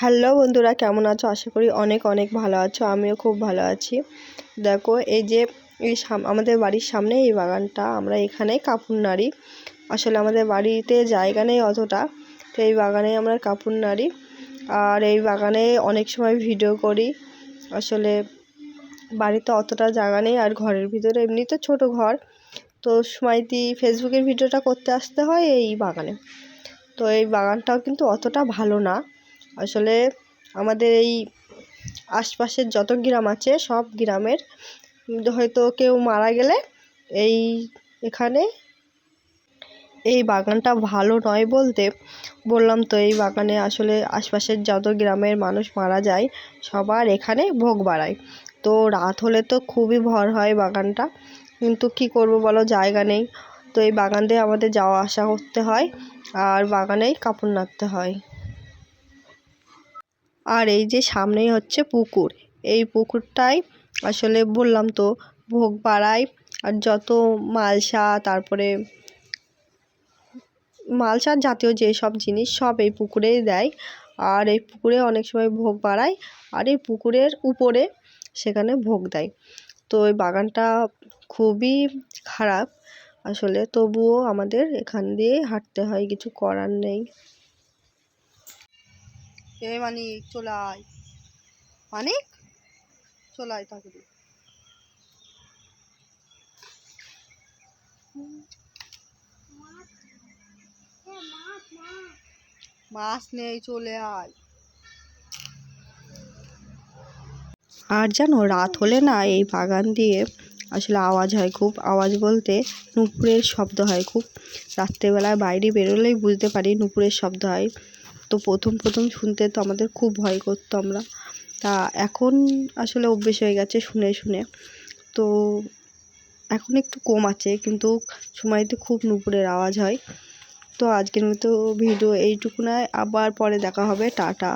Hello বন্ধুরা, কেমন আছো? আশা করি অনেক অনেক ভালো আছো, আমিও খুব ভালো আছি। দেখো, এই যে এই আমাদের বাড়ির সামনে এই বাগানটা, আমরা এখানে কাপড় নাড়ি। আসলে আমাদের বাড়িতে জায়গা নেই অতটা, তো এই বাগানে আমরা কাপড় নাড়ি। আর এই বাগানে অনেক সময় ভিডিও করি। আসলে বাড়িতে অতটা জায়গা নেই, আর ঘরের ভিতরে এমনি তো ছোট ঘর। তো সময়টি ফেসবুকের ভিডিওটা করতে আসতে হয় এই বাগানে। তো এই বাগানটাও কিন্তু অতটা ভালো না। আসলে আমাদের এই আশপাশের যত গ্রাম আছে, সব গ্রামের, হয়তো কেউ মারা গেলে এই এখানে এই বাগানটা ভালো নয় বলতে বললাম তো, এই বাগানে আসলে আশপাশের যত গ্রামের মানুষ মারা যায়, সবার এখানে ভোগ বাড়ায়। তো রাত হলে তো খুবই ভর হয় বাগানটা, কিন্তু কি করব বলো, জায়গা নেই। তো এই বাগান দিয়ে আমাদের যাওয়া আসা করতে হয়, আর বাগানেই কাপড় নাড়তে হয়। আর এই যে সামনেই হচ্ছে পুকুর। এই পুকুরটাই আসলে বললাম তো, ভোগ বাড়ায় আর যত মালসা, তারপরে মালসা জাতীয় যেসব জিনিস, সব এই পুকুরেই দেয়। আর এই পুকুরে অনেক সময় ভোগ বাড়ায় আর এই পুকুরের উপরে সেখানে ভোগ দেয়। তো ওই বাগানটা খুবই খারাপ আসলে। তবুও আমাদের এখান দিয়ে হাঁটতে হয়, কিছু করার নেই। এ মানিক চলে আয় মানিক চলে আয় তাড়াতাড়ি মাছ নেই চলে আয়। আর জানো রাত হলে না এই বাগান দিয়ে আসলে আওয়াজ হয় খুব। আওয়াজ বলতে নুপুরের শব্দ হয় খুব। রাত্রেবেলায় বাইরে বেরোলেই বুঝতে পারি নুপুরের শব্দ হয়। তো প্রথম প্রথম শুনতে তো আমাদের খুব ভয় করতো আমরা। তা এখন আসলে অভ্যেস হয়ে গেছে শুনে শুনে। তো এখন একটু কম আছে, কিন্তু সময়তে খুব নুপুরের আওয়াজ হয়। তো আজকের মতো ভিডিও এইটুকু নয় আবার পরে দেখা হবে, টাটা।